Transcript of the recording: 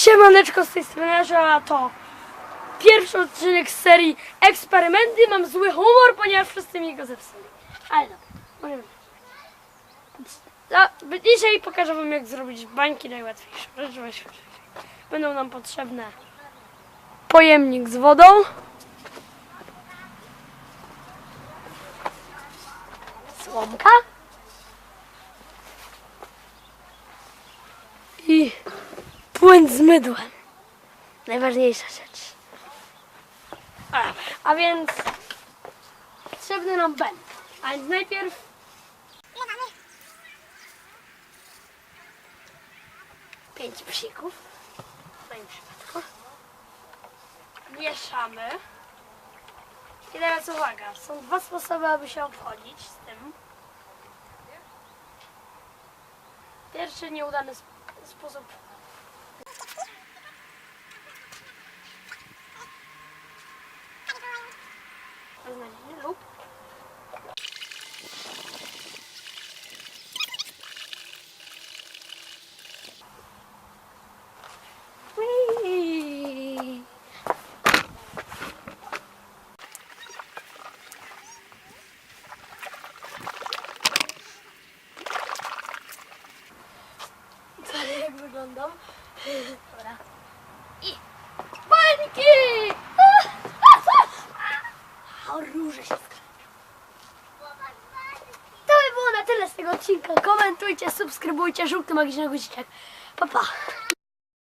Siemaneczko z tej strony, a to pierwszy odcinek z serii Eksperymenty. Mam zły humor, ponieważ wszyscy mi go zepsuli. Ale dobra, możemy. Dzisiaj pokażę wam jak zrobić bańki najłatwiejsze. Będą nam potrzebne pojemnik z wodą. Słomka. I płyn z mydłem. Najważniejsza rzecz. A, a więc potrzebny nam ben. A więc najpierw pięć psików. W moim przypadku. Mieszamy. I teraz uwaga, są dwa sposoby, aby się obchodzić z tym. Pierwszy nieudany sp- sposób Nope. Whee! 잘부른다 뭐라? A róże się. To by było na tyle z tego odcinka. Komentujcie, subskrybujcie, żółty magiczny guziczek. Pa, pa.